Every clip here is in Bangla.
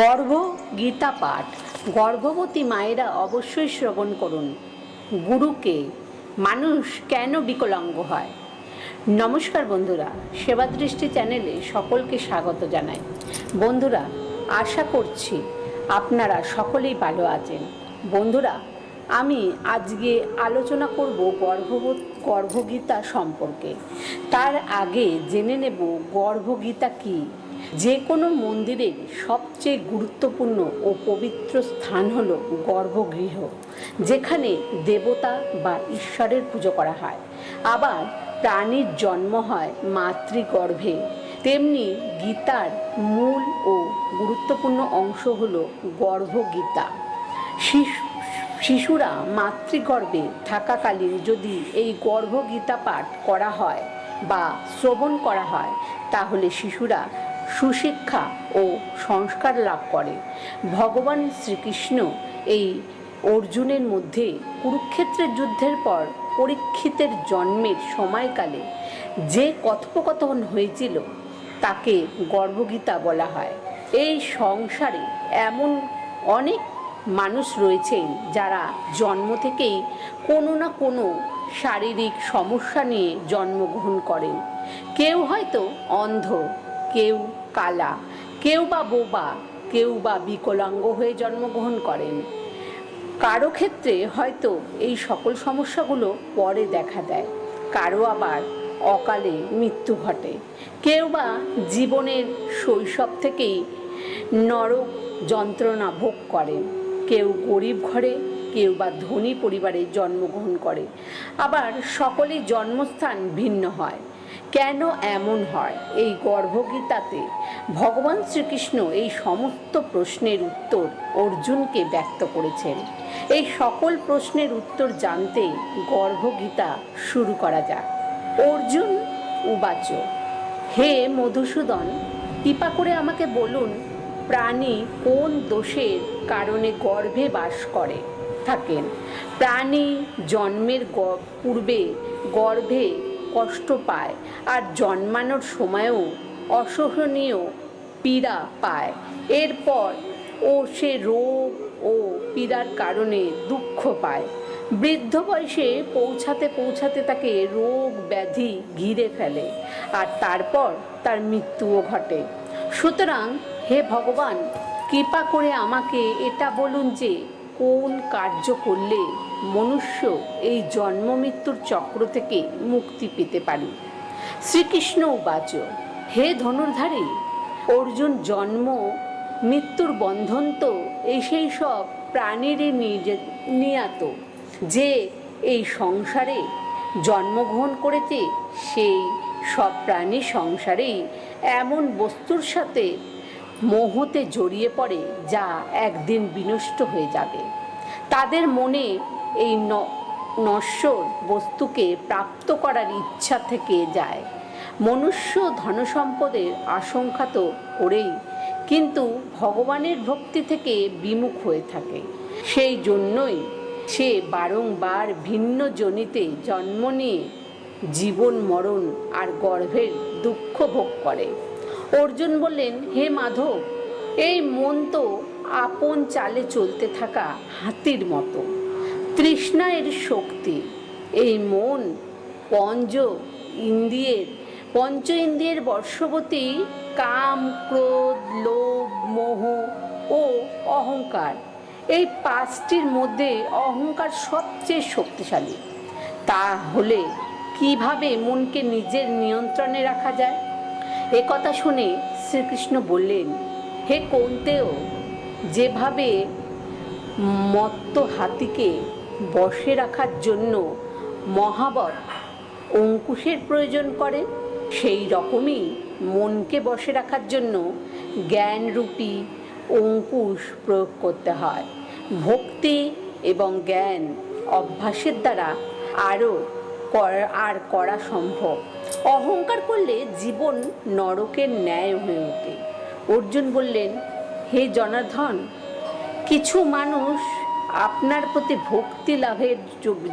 গর্ভ, গীতা পাঠ। গর্ভবতী মায়েরা অবশ্যই শ্রবণ করুন। গুরুকে, মানুষ কেন বিকলাঙ্গ হয়? নমস্কার বন্ধুরা সেবা দৃষ্টি চ্যানেলে সকলকে স্বাগত জানাই। বন্ধুরা, আশা করছি আপনারা সকলেই ভালো আছেন। বন্ধুরা, আমি আজকে আলোচনা করব গর্ভবত, গর্ভগীতা সম্পর্কে। তার আগে জেনে নেব গর্ভগীতা কী? যে কোনো মন্দিরের সবচেয়ে গুরুত্বপূর্ণ ও পবিত্র স্থান হলো গর্ভগৃহ, যেখানে দেবতা বা ঈশ্বরের পুজো করা হয়। আবার প্রাণীর জন্ম হয় মাতৃগর্ভে। তেমনি গীতার মূল ও গুরুত্বপূর্ণ অংশ হল গর্ভগীতা। শিশু, শিশুরা মাতৃগর্ভে থাকাকালীন যদি এই গর্ভগীতা পাঠ করা হয় বা শ্রবণ করা হয়, তাহলে শিশুরা সুশিক্ষা ও সংস্কার লাভ করে। ভগবান শ্রীকৃষ্ণ এই অর্জুনের মধ্যে কুরুক্ষেত্রের যুদ্ধের পর পরীক্ষিতের জন্মের সময়কালে যে কথোপকথন হয়েছিল তাকে গর্ভগীতা বলা হয়। এই সংসারে এমন অনেক মানুষ রয়েছেন যারা জন্ম থেকেই কোনো না কোনো শারীরিক সমস্যা নিয়ে জন্মগ্রহণ করেন। কেউ হয়তো অন্ধ, কেউ কালা। কেউ বা বোবা, কেউ বা বিকলাঙ্গ হয়ে জন্মগ্রহণ করেন। কারও ক্ষেত্রে হয়তো এই সকল সমস্যাগুলো পরে দেখা দেয়। কারও আবার অকালে মৃত্যু ঘটে। কেউ বা জীবনের শৈশব থেকেই নরক যন্ত্রণা ভোগ করেন কেউ গরিব ঘরে, কেউ বা ধনী পরিবারে জন্মগ্রহণ করে। আবার সকলের জন্মস্থান ভিন্ন হয়। কেন এমন হয়? এই গর্ভগীতাতে ভগবান শ্রীকৃষ্ণ এই সমস্ত প্রশ্নের উত্তর অর্জুনকে ব্যক্ত করেছেন। এই সকল প্রশ্নের উত্তর জানতে গর্ভগীতা শুরু করা যাক। অর্জুন উবাচ, হে মধুসূদন, কৃপা করে আমাকে বলুন, প্রাণী কোন দোষের কারণে গর্ভে বাস করে? থাকেন। প্রাণী জন্মের পূর্বে গর্ভে কষ্ট পায় আর জন্মানোর সময়ও অসহনীয় পীড়া পায়। এরপর ও সে রোগ ও পীড়ার কারণে দুঃখ পায়। বৃদ্ধ বয়সে পৌঁছাতে পৌঁছাতে তাকে রোগ ব্যাধি ঘিরে ফেলে আর তারপর তার মৃত্যুও ঘটে। সুতরাং হে ভগবান, কৃপা করে আমাকে এটা বলুন যে কোন কার্য করলে মনুষ্য এই জন্ম মৃত্যুর চক্র থেকে মুক্তি পেতে পারে? শ্রীকৃষ্ণ বাচ হে ধনুর্ধারী, অর্জুন জন্ম, মৃত্যুর বন্ধন তো এই সেই সব প্রাণীরই নিয়াত, যে এই সংসারে জন্মগ্রহণ করেছে, সেই সব প্রাণী সংসারেই এমন বস্তুর সাথে মোহতে জড়িয়ে পড়ে যা একদিন বিনষ্ট হয়ে যাবে। তাদের মনে এই নশ্বর বস্তুকে প্রাপ্ত করার ইচ্ছা থেকে যায়। মনুষ্য ধনসম্পদের আশঙ্কা তো করেই, কিন্তু ভগবানের ভক্তি থেকে বিমুখ হয়ে থাকে। সেই জন্যই সে বারংবার ভিন্ন জনিতে জন্ম নিয়ে জীবন মরণ আর গর্ভের দুঃখ ভোগ করে। অর্জুন বললেন, হে মাধব, এই মন তো আপন চালে চলতে থাকা হাতির মতো। তৃষ্ণা এর শক্তি, এই মন পঞ্চ ইন্দ্রিয়ের পঞ্চ ইন্দ্রিয়ের বর্ষবতী কাম, ক্রোধ, লোভ, মোহ ও অহংকার। এই পাঁচটির মধ্যে অহংকার সবচেয়ে শক্তিশালী। তাহলে কীভাবে মনকে নিজের নিয়ন্ত্রণে রাখা যায়? এ কথা শুনে শ্রীকৃষ্ণ বললেন, হে কৌন্তেয়, যেভাবে মত্ত হাতিকে বসে রাখার জন্য মহাবত অঙ্কুশের প্রয়োজন করে, সেই রকমই মনকে বসে রাখার জন্য জ্ঞানরূপী অঙ্কুশ প্রয়োগ করতে হয়। ভক্তি এবং জ্ঞান অভ্যাসের দ্বারা আরও আর করা সম্ভব। অহংকার করলে জীবন নরকের ন্যায় হয়ে ওঠে। অর্জুন বললেন, হে জনার্ধন কিছু মানুষ আপনার প্রতি ভক্তি লাভের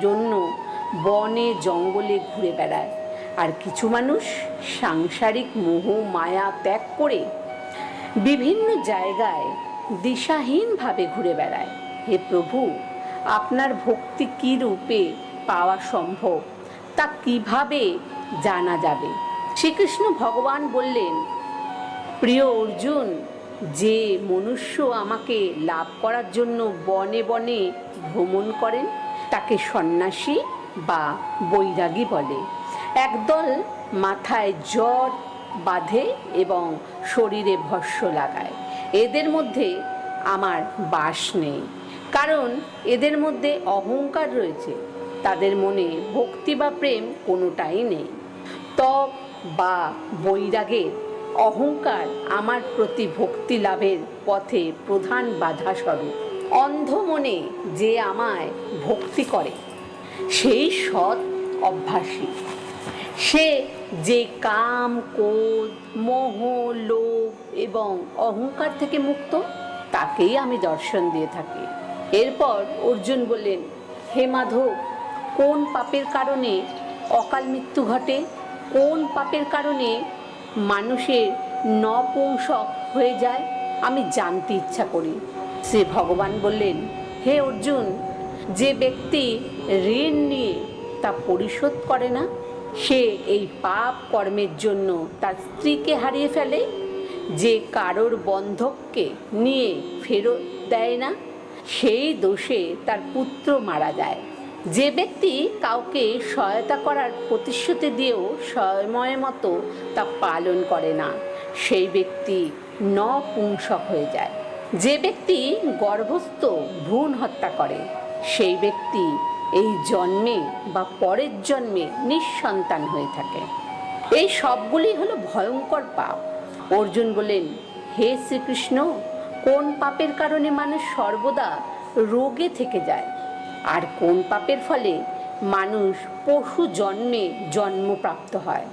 জন্য বনে, জঙ্গলে ঘুরে বেড়ায়। আর কিছু মানুষ সাংসারিক মোহ, মায়া ত্যাগ করে বিভিন্ন জায়গায় দিশাহীনভাবে ঘুরে বেড়ায়। হে প্রভু, আপনার ভক্তি কী রূপে পাওয়া সম্ভব? তা কীভাবে জানা যাবে। শ্রীকৃষ্ণ ভগবান বললেন, প্রিয় অর্জুন, যে মনুষ্য আমাকে লাভ করার জন্য বনে বনে ভ্রমণ করেন, তাকে সন্ন্যাসী বা বৈরাগী বলে। একদল মাথায় জ্বর বাঁধে এবং শরীরে ভস্য লাগায়। এদের মধ্যে আমার বাস নেই। কারণ এদের মধ্যে অহংকার রয়েছে। তাদের মনে ভক্তি বা প্রেম কোনোটাই নেই। তপ বা বৈরাগের অহংকার আমার প্রতি ভক্তি লাভের পথে প্রধান বাধা স্বরূপ। অন্ধ মনে যে আমায় ভক্তি করে, সেই সৎ অভ্যাসী। সে যে কাম, ক্রোধ, মোহ, লোভ এবং অহংকার থেকে মুক্ত, তাকেই আমি দর্শন দিয়ে থাকি। এরপর অর্জুন বললেন, হে মাধব, কোন পাপের কারণে অকাল মৃত্যু ঘটে? কোন পাপের কারণে মানুষের নপুংসক হয়ে যায়, আমি জানতে ইচ্ছা করি। সে ভগবান বললেন, হে অর্জুন, যে ব্যক্তি ঋণ নিয়ে তা পরিশোধ করে না, সে এই পাপ কর্মের জন্য তার স্ত্রীকে হারিয়ে ফেলে, যে কারোর বন্ধককে নিয়ে ফেরত দেয় না, সেই দোষে তার পুত্র মারা যায়। যে ব্যক্তি কাউকে সহায়তা করার প্রতিশ্রুতি দিয়েও সময় মতো তা পালন করে না, সেই ব্যক্তি নপুংসক হয়ে যায়। যে ব্যক্তি গর্ভস্থ, ভ্রূণ হত্যা করে, সেই ব্যক্তি এই জন্মে বা পরের জন্মে নিঃসন্তান হয়ে থাকে। এই সবগুলি হলো ভয়ঙ্কর পাপ। অর্জুন বলেন, হে শ্রীকৃষ্ণ, কোন পাপের কারণে মানুষ সর্বদা রোগে থেকে যায়? আর কোন পাপের ফলে মানুষ পশু জন্মে জন্মপ্রাপ্ত হয়?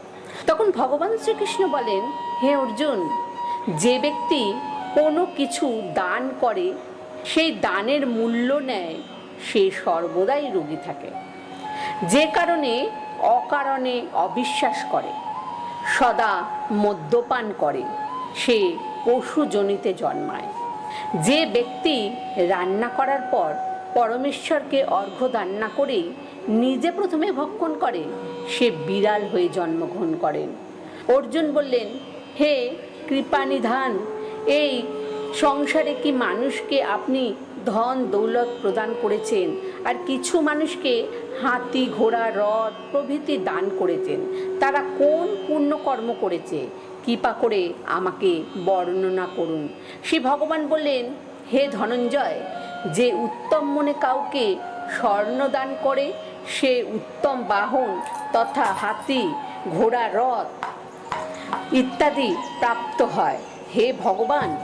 তখন ভগবান শ্রীকৃষ্ণ বলেন, হে অর্জুন, যে ব্যক্তি কোনো কিছু দান করে, সেই দানের মূল্য নেয়, সে সর্বদাই রোগী থাকে। যে কারণে অকারণে অবিশ্বাস করে, সদা মদ্যপান করে, সে পশুজনিতে জন্মায়। যে ব্যক্তি রান্না করার পর পরমেশ্বরকে অর্ঘ্য দান না করেই নিজে প্রথমে ভক্ষণ করে, সে বিড়াল হয়ে জন্মগ্রহণ করেন। অর্জুন বললেন, হে কৃপানিধান, এই সংসারে কি মানুষকে আপনি ধন দৌলত প্রদান করেছেন? আর কিছু মানুষকে হাতি, ঘোড়া রথ প্রভৃতি দান করেছেন। তারা কোন পুণ্যকর্ম করেছে? কৃপা করে আমাকে বর্ণনা করুন। শ্রী ভগবান বললেন, হে ধনঞ্জয় যে উত্তম মনে কাউকে স্বর্ণ দান করে, সে উত্তম বাহন তথা হাতি, ঘোড়া, রথ ইত্যাদি প্রাপ্ত হয়। হে ভগবান,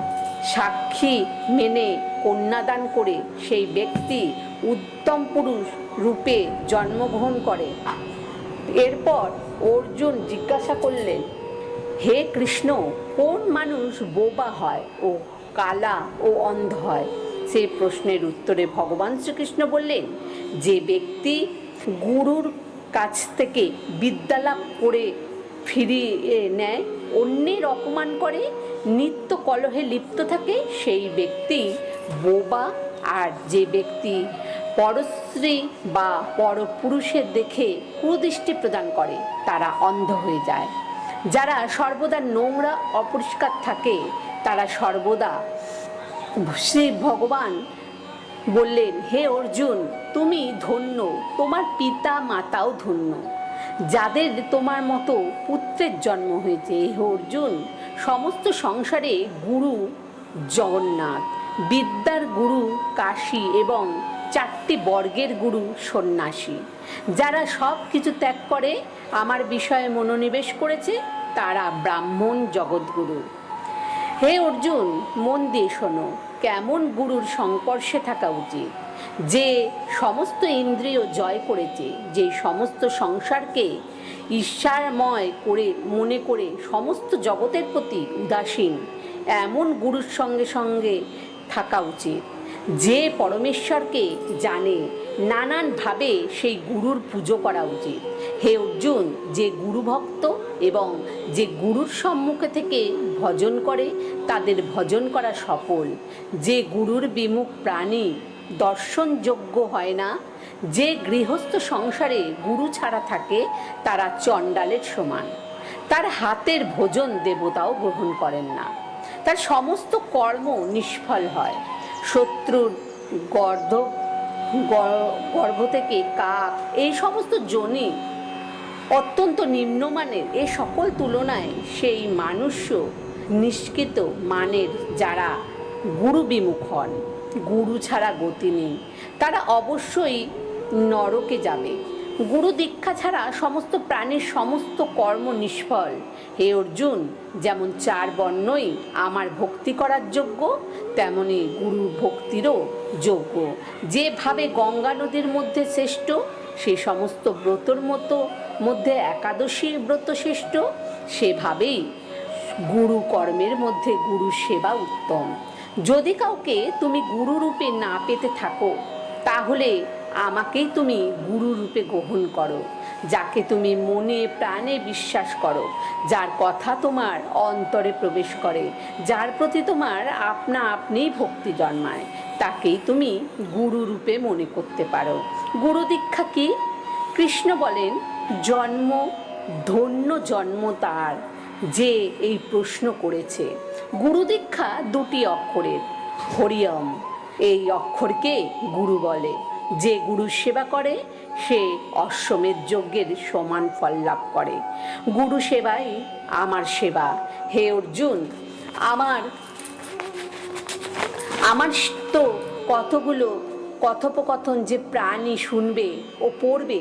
সাক্ষী মেনে কন্যাদান করে সেই ব্যক্তি উত্তম পুরুষ রূপে জন্মগ্রহণ করে। এরপর অর্জুন জিজ্ঞাসা করলেন, হে কৃষ্ণ, কোন মানুষ বোবা হয় ও কালা ও অন্ধ হয়? সে প্রশ্নের উত্তরে ভগবান শ্রীকৃষ্ণ বললেন, যে ব্যক্তি গুরুর কাছ থেকে বিদ্যালাভ করে ফিরিয়ে নেয়, অন্যের অপমান করে, নিত্য কলহে লিপ্ত থাকে, সেই ব্যক্তি বোবা। আর যে ব্যক্তি পরশ্রী বা পরপুরুষের দেখে কুদৃষ্টি প্রদান করে, তারা অন্ধ হয়ে যায়। যারা সর্বদা নোংরা, অপরিষ্কার থাকে, তারা সর্বদা শ্রী ভগবান বললেন, হে অর্জুন, তুমি ধন্য, তোমার পিতা মাতাও ধন্য। যাদের তোমার মতো পুত্রের জন্ম হয়েছে, হে অর্জুন, সমস্ত সংসারে গুরু জগন্নাথ, বিদ্যার গুরু কাশী এবং চারটি বর্গের গুরু সন্ন্যাসী। যারা সব কিছু ত্যাগ করে, আমার বিষয়ে মনোনিবেশ করেছে, তারা ব্রাহ্মণ জগৎগুরু। হে অর্জুন, মন দিয়ে শোনো, কেমন গুরুর সংস্পর্শে থাকা উচিত? যে সমস্ত ইন্দ্রিয় জয় করেছে, যে সমস্ত সংসারকে ঈশ্বরময় করে, মনে করে সমস্ত জগতের প্রতি উদাসীন, এমন গুরুর সঙ্গে সঙ্গে থাকা উচিত। যে পরমেশ্বরকে জানে, নানানভাবে সেই গুরুর পুজো করা উচিত। হে অর্জুন, যে গুরুভক্ত এবং যে গুরুর সম্মুখে থেকে ভজন করে, তাদের ভজন করা সফল। যে গুরুর বিমুখ প্রাণী দর্শনযোগ্য হয় না, যে গৃহস্থ সংসারে গুরু ছাড়া থাকে, তারা চণ্ডালের সমান। তার হাতের ভোজন দেবতাও গ্রহণ করেন না। তার সমস্ত কর্ম নিষ্ফল হয়। শত্রুর গর্ধ গর্ভ থেকে কাক, এই সমস্ত জনি অত্যন্ত নিম্নমানের। এ সকল তুলনায় সেই মানুষও নিষ্কৃত মানের যারা গুরু বিমুখ হন, গুরু ছাড়া গতি নেই, তারা অবশ্যই নরকে যাবে। গুরু দীক্ষা ছাড়া সমস্ত প্রাণীর সমস্ত কর্ম নিষ্ফল। হে অর্জুন, যেমন চার বর্ণই আমার ভক্তি করার যোগ্য, তেমনি গুরু ভক্তিরও যোগ্য। যেভাবে গঙ্গা নদীর মধ্যে শ্রেষ্ঠ সে সমস্ত ব্রতর মতো, মধ্যে একাদশীর ব্রত শ্রেষ্ঠ, সেভাবেই গুরু কর্মের মধ্যে গুরু সেবা উত্তম। যদি কাউকে তুমি গুরু রূপে না পেতে থাকো, তাহলে আমাকেই তুমি গুরু রূপে গ্রহণ করো, যাকে তুমি মনে প্রাণে বিশ্বাস করো, যার কথা তোমার অন্তরে প্রবেশ করে, যার প্রতি তোমার আপনা আপনিই ভক্তি জন্মায়। তাকেই তুমি গুরু রূপে মনে করতে পারো। গুরু দীক্ষা কি? কৃষ্ণ বলেন, জন্ম, ধন্য জন্ম তার যে এই প্রশ্ন করেছে। গুরু দীক্ষা দুটি অক্ষরের, হরিয়ম এই অক্ষরকে গুরু বলে। যে গুরু সেবা করে, সে অশ্বমেধ যজ্ঞের সমান ফল লাভ করে। গুরু সেবাই আমার সেবা। হে অর্জুন, আমার আমার তো কতগুলো কথোপকথন যে প্রাণী শুনবে ও পড়বে,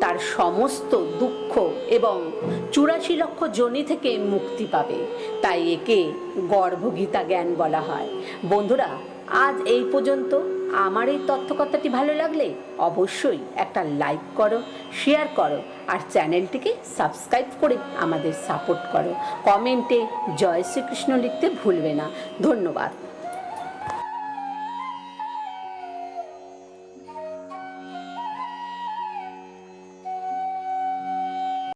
তার সমস্ত দুঃখ এবং চুরাশি লক্ষ জনি থেকে মুক্তি পাবে। তাই একে গর্ভগীতা জ্ঞান বলা হয়। বন্ধুরা, আজ এই পর্যন্ত। আমার এই তথ্যকথাটি ভালো লাগলে অবশ্যই একটা লাইক করো, শেয়ার করো আর চ্যানেলটিকে সাবস্ক্রাইব করে আমাদের সাপোর্ট করো। কমেন্টে জয় শ্রীকৃষ্ণ লিখতে ভুলবে না। ধন্যবাদ।